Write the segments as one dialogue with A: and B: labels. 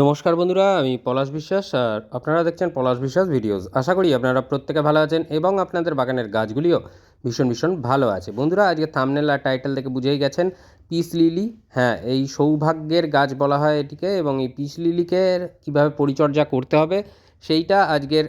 A: নমস্কার বন্ধুরা, আমি পলাশ বিশ্বাস আর আপনারা দেখছেন পলাশ বিশ্বাস ভিডিওস। আশা করি আপনারা প্রত্যেকে ভালো আছেন এবং আপনাদের বাগানের গাছগুলিও ভীষণ ভীষণ ভালো আছে। বন্ধুরা, আজকে থামনেল আর টাইটেল থেকে বুঝেই গেছেন পিস লিলি হ্যাঁ এই সৌভাগ্যের গাছ বলা হয় এটিকে এবং এই পিস লিলিকে কীভাবে পরিচর্যা করতে হবে, সেইটা আজকের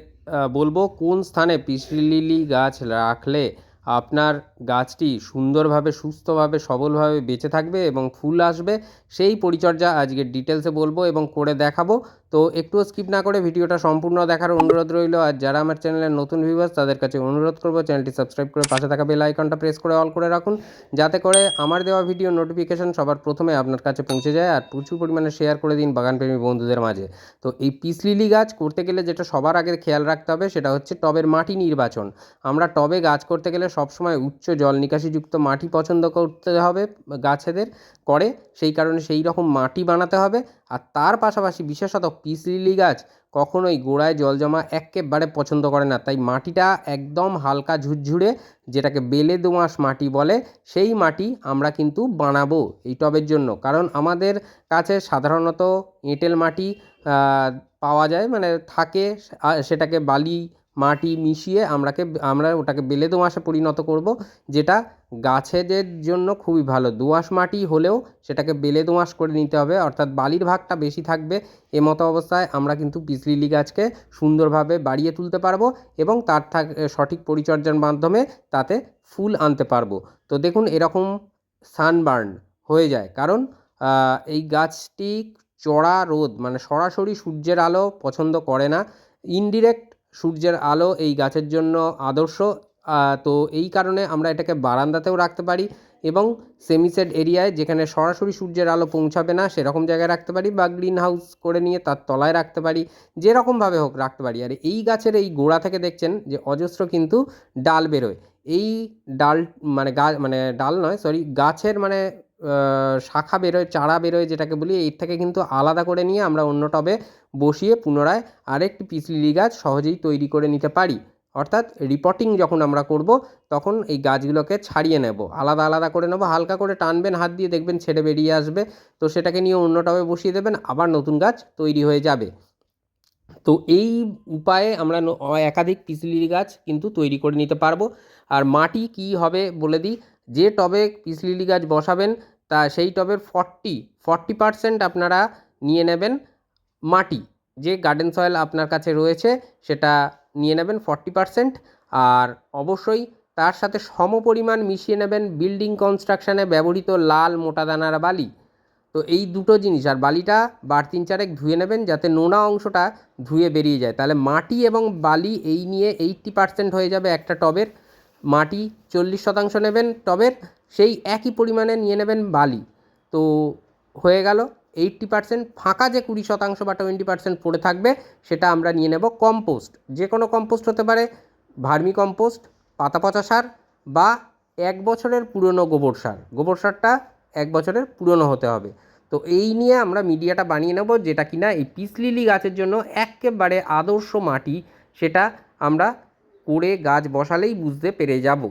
A: বলব কোন স্থানে পিস লিলি গাছ রাখলে আপনার গাছটি সুন্দরভাবে, সুস্থভাবে, সবলভাবে বেঁচে থাকবে এবং ফুল আসবে, সেই পরিচর্যা আজকে ডিটেলসে বলব এবং করে দেখাবো। তো একটুও স্কিপ না করে ভিডিওটা সম্পূর্ণ দেখার অনুরোধ রইল, আর যারা আমার চ্যানেলের নতুন ভিউয়ার্স তাদের কাছে অনুরোধ করব চ্যানেলটি সাবস্ক্রাইব করে পাশে থাকা বেল আইকনটা প্রেস করে অল করে রাখুন, যাতে করে আমার দেওয়া ভিডিও নোটিফিকেশন সবার প্রথমে আপনার কাছে পৌঁছে যায়, আর প্রচুর পরিমাণে শেয়ার করে দিন বাগানপ্রেমী বন্ধুদের মাঝে। তো এই পিস লিলি গাছ করতে গেলে যেটা সবার আগে খেয়াল রাখতে হবে, সেটা হচ্ছে টবের মাটি নির্বাচন। আমরা টবে গাছ করতে গেলে সবসময় উচ্চ জল নিকাশিযুক্ত মাটি পছন্দ করতে হবে গাছেদের, করে সেই কারণে সেই রকম মাটি বানাতে হবে আর তার পাশাপাশি বিশেষত পিস লিলি গাছ কখনোই গোড়ায় জল জমা একেবারে পছন্দ করে না। তাই মাটিটা একদম হালকা ঝুরঝুরে, যেটাকে বেলে দোআঁশ মাটি বলে, সেই মাটি আমরা কিন্তু বানাবো এই টবের জন্য। কারণ আমাদের কাছে সাধারণত এঁটেল মাটি পাওয়া যায় মানে থাকে সেটাকে বালি মাটি মিশিয়ে আমরাকে, আমরা ওটাকে বেলে দোআঁশে পরিণত করব, যেটা গাছেদের জন্য খুবই ভালো। দোআঁশ মাটি হলেও সেটাকে বেলে দোআঁশ করে নিতে হবে, অর্থাৎ বালির ভাগটা বেশি থাকবে এমতো অবস্থায় আমরা কিন্তু পিস লিলি গাছকে সুন্দরভাবে বাড়িয়ে তুলতে পারব এবং তার থাক, সঠিক পরিচর্যার মাধ্যমে তাতে ফুল আনতে পারব। তো দেখুন, এরকম সানবার্ন হয়ে যায়। কারণ এই গাছটি চড়া রোদ মানে সরাসরি সূর্যের আলো পছন্দ করে না। ইনডিরেক্ট সূর্যের আলো এই গাছের জন্য আদর্শ। তো এই কারণে আমরা এটাকে বারান্দাতেও রাখতে পারি এবং সেমিসেড এরিয়ায় যেখানে সরাসরি সূর্যের আলো পৌঁছাবে না, সেরকম জায়গায় রাখতে পারি বা গ্রিন হাউস করে নিয়ে তার তলায় রাখতে পারি, যেরকমভাবে হোক রাখতে পারি। আর এই গাছের এই গোড়া থেকে দেখছেন যে অজস্র কিন্তু ডাল বেরোয়। এই ডাল মানে গা মানে ডাল নয় সরি গাছের মানে শাখা বেরোয়, চারা বেরোয় যেটাকে বলি এর থেকে কিন্তু আলাদা করে নিয়ে আমরা অন্য টবে বসিয়ে পুনরায় আরেকটি পিস লিলি গাছ সহজেই তৈরি করে নিতে পারি। অর্থাৎ রিপোর্টিং যখন আমরা করব, তখন এই গাছগুলোকে ছাড়িয়ে নেব। আলাদা আলাদা করে নেব, হালকা করে টানবেন, হাত দিয়ে দেখবেন ছেড়ে বেরিয়ে আসবে। তো সেটাকে নিয়ে অন্য টবে বসিয়ে দেবেন, আবার নতুন গাছ তৈরি হয়ে যাবে। তো এই উপায়ে আমরা একাধিক পিস লিলি গাছ কিন্তু তৈরি করে নিতে পারব। আর মাটি কি হবে বলে দিই, যে টবে পিস লিলি গাছ বসাবেন তা সেই টবের ফর্টি ফর্টি পার্সেন্ট আপনারা নিয়ে নেবেন মাটি, যে গার্ডেন সয়েল আপনার কাছে রয়েছে সেটা নিয়ে নেবেন ফর্টি পার্সেন্ট আর অবশ্যই তার সাথে সমপরিমাণ মিশিয়ে নেবেন বিল্ডিং কনস্ট্রাকশানে ব্যবহৃত লাল মোটা দানার বালি। তো এই দুটো জিনিস, আর বালিটা বার তিন চারেক ধুয়ে নেবেন যাতে নোনা অংশটা ধুয়ে বেরিয়ে যায়। তাহলে মাটি এবং বালি এই নিয়ে এইট্টি পার্সেন্ট হয়ে যাবে একটা টবের। মাটি চল্লিশ শতাংশ নেবেন টবের সেই একই পরিমাণে নিয়ে নেবেন বালি। তো হয়ে গেল এইট্টি পার্সেন্ট। ফাঁকা যে কুড়ি শতাংশ বা টোয়েন্টি পার্সেন্ট পড়ে থাকবে, সেটা আমরা নিয়ে নেব কম্পোস্ট। যে কোনো কম্পোস্ট হতে পারে, ভার্মি কম্পোস্ট পাতা পচা সার বা এক বছরের পুরনো গোবর সার। গোবর সারটা এক বছরের পুরনো হতে হবে। তো এই নিয়ে আমরা মিডিয়াটা বানিয়ে নেব যেটা কিনা এই পিস লিলি গাছের জন্য একেবারে আদর্শ মাটি, সেটা আমরা করে গাছ বসালেই বুঝতে পেরে যাব।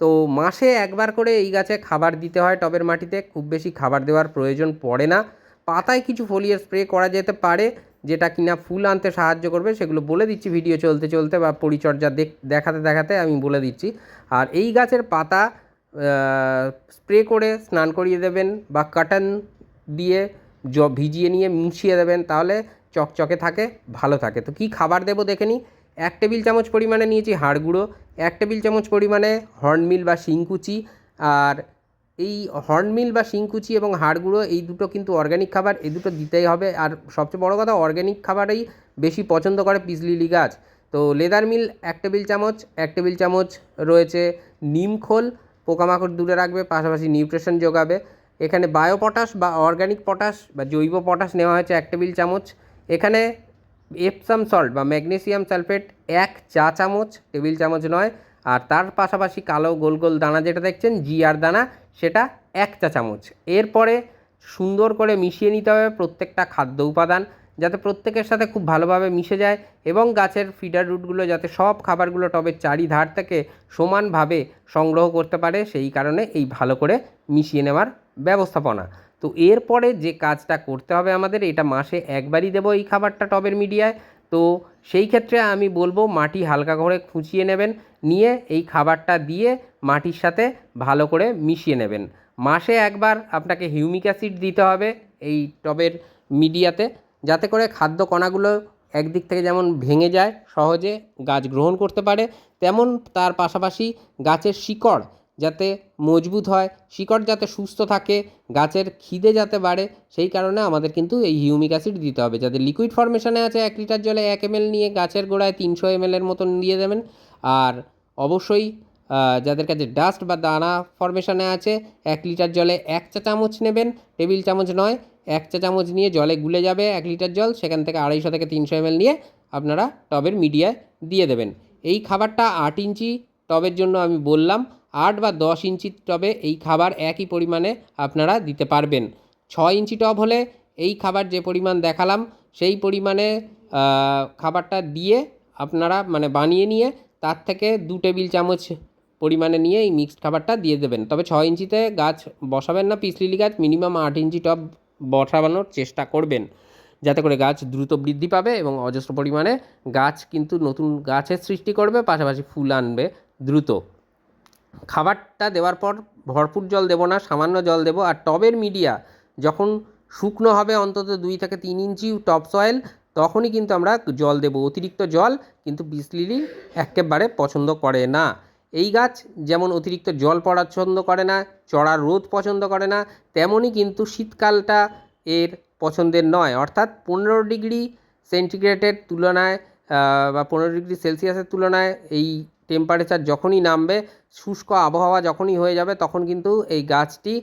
A: তো মাসে একবার করে এই গাছে খাবার দিতে হয় টবের মাটিতে। খুব বেশি খাবার দেওয়ার প্রয়োজন পড়ে না। পাতায় কিছু ফলিয়ার স্প্রে করা যেতে পারে, যেটা কিনা ফুল আনতে সাহায্য করবে, সেগুলো বলে দিচ্ছি ভিডিও চলতে চলতে বা পরিচর্যা দেখ- দেখাতে দেখাতে আমি বলে দিচ্ছি। আর এই গাছের পাতা স্প্রে করে স্নান করিয়ে দেবেন বা কাটন দিয়ে ভিজিয়ে নিয়ে মিশিয়ে দেবেন, তাহলে চকচকে থাকে, ভালো থাকে। তো কি খাবার দেবো দেখে নিই? এক টেবিল চামচ পরিমাণে নিয়েছি হাড় গুঁড়ো, এক টেবিল চামচ পরিমাণে হর্নমিল বা শিংকুচি, আর এই হর্নমিল বা শিংকুচি এবং হাড় গুঁড়ো এই দুটো কিন্তু অর্গ্যানিক খাবার, এই দুটো দিতেই হবে। আর সবচেয়ে বড় কথা অর্গ্যানিক খাবারই বেশি পছন্দ করে পিস লিলি গাছ। তো লেদার মিল এক টেবিল চামচ, এক টেবিল চামচ রয়েছে নিম খোল, পোকামাকড় দূরে রাখবে, পাশাপাশি নিউট্রিশন যোগাবে। এখানে বায়ো পটাশ বা অর্গ্যানিক পটাশ বা জৈব পটাশ নেওয়া হয়েছে এক টেবিল চামচ। এখানে এপসাম সল্ট বা ম্যাগনেসিয়াম সালফেট এক চা চামচ টেবিল চামচ নয়। আর তার পাশাপাশি কালো গোল গোল দানা যেটা দেখছেন জিআর দানা, সেটা এক চা চামচ। এরপরে সুন্দর করে মিশিয়ে নিতে হবে প্রত্যেকটা খাদ্য উপাদান, যাতে প্রত্যেকের সাথে খুব ভালোভাবে মিশে যায় এবং গাছের ফিডার রুটগুলো যাতে সব খাবারগুলো টবের চারিধার থেকে সমানভাবে সংগ্রহ করতে পারে, সেই কারণে এই ভালো করে মিশিয়ে নেওয়ার ব্যবস্থাপনা। তো এরপরে যে কাজটা করতে হবে আমাদের, এটা মাসে একবারই দেবো এই খাবারটা টবের মিডিয়ায়। তো সেই ক্ষেত্রে আমি বলব মাটি হালকা করে খুঁচিয়ে নেবেন, নিয়ে এই খাবারটা দিয়ে মাটির সাথে ভালো করে মিশিয়ে নেবেন। মাসে একবার আপনাকে হিউমিক অ্যাসিড দিতে হবে এই টবের মিডিয়াতে, যাতে করে খাদ্য কণাগুলো একদিক থেকে যেমন ভেঙে যায়, সহজে গাছ গ্রহণ করতে পারে, তেমন তার পাশাপাশি গাছের শিকড় যাতে মজবুত হয়, শিকড় যাতে সুস্থ থাকে, গাছের খিদে যাতে বাড়ে, সেই কারণে আমাদের কিন্তু এই হিউমিক অ্যাসিড দিতে হবে। যাদের লিকুইড ফর্মেশনে আছে এক লিটার জলে এক এমএল নিয়ে গাছের গোড়ায় তিনশো এমএলের মতন দিয়ে দেবেন। আর অবশ্যই যাদের কাছে ডাস্ট বা দানা ফর্মেশনে আছে, এক লিটার জলে এক চা চামচ নেবেন। টেবিল চামচ নয়, এক চা চামচ নিয়ে জলে গুলে যাবে এক লিটার জল, সেখান থেকে আড়াইশো থেকে তিনশো এমএল নিয়ে আপনারা টবের মিডিয়ায় দিয়ে দেবেন। এই খাবারটা আট ইঞ্চি টবের জন্য আমি বললাম আট বা দশ ইঞ্চি টবে এই খাবার একই পরিমাণে আপনারা দিতে পারবেন। ছ ইঞ্চি টব হলে এই খাবার যে পরিমাণ দেখালাম, সেই পরিমাণে খাবারটা দিয়ে আপনারা মানে বানিয়ে নিয়ে তার থেকে দু টেবিল চামচ পরিমাণে নিয়ে এই মিক্সড খাবারটা দিয়ে দেবেন। তবে ছ ইঞ্চিতে গাছ বসাবেন না, পিস লিলি গাছ মিনিমাম আট ইঞ্চি টব বসাবানোর চেষ্টা করবেন। যাতে করে গাছ দ্রুত বৃদ্ধি পাবে এবং অজস্র পরিমাণে গাছ কিন্তু নতুন গাছের সৃষ্টি করবে, পাশাপাশি ফুল আনবে দ্রুত। খাবারটা দেওয়ার পর ভরপুর জল দেবো না, সামান্য জল দেবো। আর টবের মিডিয়া, যখন শুকনো হবে অন্তত দুই থেকে তিন ইঞ্চি টপ সয়েল তখনই কিন্তু আমরা জল দেবো। অতিরিক্ত জল কিন্তু পিস লিলি একেবারে পছন্দ করে না। এই গাছ যেমন অতিরিক্ত জল পছন্দ করে না, চড়া রোদ পছন্দ করে না তেমনই কিন্তু শীতকালটা এর পছন্দের নয়। অর্থাৎ পনেরো ডিগ্রি সেন্টিগ্রেডের তুলনায় বা পনেরো ডিগ্রি সেলসিয়াসের তুলনায় এই টেম্পারেচার যখনই নামবে, শুষ্ক আবহাওয়া যখনই হয়ে যাবে, তখন কিন্তু এই গাছটি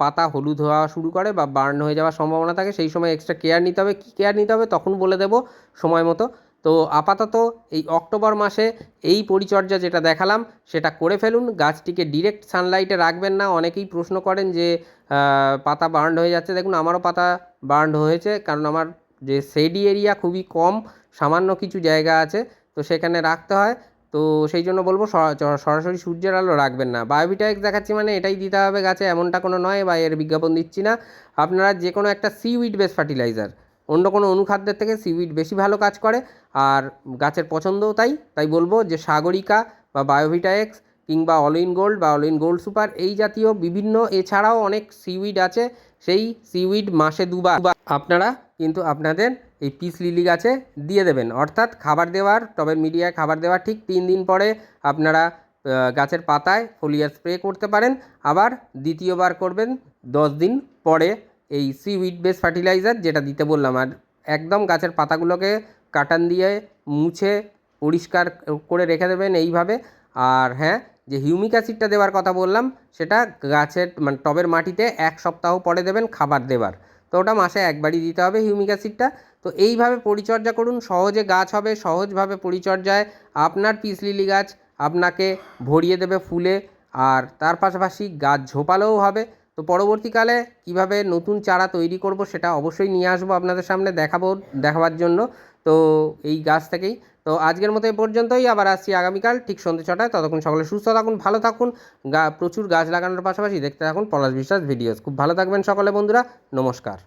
A: পাতা হলুদ হওয়া শুরু করে বা বার্ন হয়ে যাওয়ার সম্ভাবনা থাকে। সেই সময় এক্সট্রা কেয়ার নিতে হবে। কী কেয়ার নিতে হবে? তখন বলে দেবো সময় মতো। তো আপাতত এই অক্টোবর মাসে এই পরিচর্যা যেটা দেখালাম, সেটা করে ফেলুন। গাছটিকে ডিরেক্ট সানলাইটে রাখবেন না। অনেকেই প্রশ্ন করেন যে পাতা বার্ন হয়ে যাচ্ছে। দেখুন, আমারও পাতা বার্ন হয়েছে, কারণ আমার যে শেডি এরিয়া খুবই কম, সামান্য কিছু জায়গা আছে। তো সেখানে রাখতে হয়। তো সেই জন্য বলব সরাসরি সূর্যের আলো রাখবেন না। বায়োভিটাইক্স দেখাচ্ছি মানে এটাই দিতে হবে গাছে, এমনটা কোনো নয় বা এর বিজ্ঞাপন দিচ্ছি না। আপনারা যে কোনো একটা সিউইড বেস ফার্টিলাইজার অন্য কোনো অনুখাদ্যের থেকে সিউইড বেশি ভালো কাজ করে, আর গাছের পছন্দও তাই। তাই বলব যে সাগরিকা বা বায়োভিটাএক্স কিংবা অল ইন গোল্ড বা অল ইন গোল্ড সুপার এই জাতীয় বিভিন্ন, এছাড়াও অনেক সিউইড আছে। সেই সিউইড মাসে দুবার। আপনারা কিন্তু আপনাদের এই পিস লিলি গাছে দিয়ে দেবেন। অর্থাৎ খাবার দেওয়ার টবের মিডিয়ায় খাবার দেওয়ার ঠিক তিন দিন পরে আপনারা গাছের পাতায় ফোলিয়ার স্প্রে করতে পারেন। আবার দ্বিতীয়বার করবেন দশ দিন পরে এই সিউইড বেস ফার্টিলাইজার যেটা দিতে বললাম। আর একদম গাছের পাতাগুলোকে কাটান দিয়ে মুছে পরিষ্কার করে রেখে দেবেন এইভাবে। আর হ্যাঁ যে হিউমিক অ্যাসিডটা দেওয়ার কথা বললাম, সেটা গাছের মানে টবের মাটিতে এক সপ্তাহ পরে দেবেন খাবার দেবার তো ওটা মাসে একবারই দিতে হবে হিউমিক অ্যাসিডটা। তো এইভাবে পরিচর্যা করুন, সহজে গাছ হবে, সহজভাবে পরিচর্যায় আপনার পিস লিলি গাছ আপনাকে ভরিয়ে দেবে ফুলে আর তার পাশাপাশি গাছ ঝোপালোও হবে। তো পরবর্তীকালে কীভাবে নতুন চারা তৈরি করব সেটা অবশ্যই নিয়ে আসব আপনাদের সামনে দেখাবো, দেখাবার জন্য। তো এই গাছ থেকেই তো আজকের মতো এ পর্যন্তই। আবার আসছি আগামীকাল, ঠিক সন্ধ্যে ছটায়। ততক্ষণ সকলে সুস্থ থাকুন, ভালো থাকুন। গা, প্রচুর গাছ লাগানোর পাশাপাশি দেখতে থাকুন পলাশ বিশ্বাস ভিডিওস। খুব ভালো থাকবেন সকলে বন্ধুরা। নমস্কার।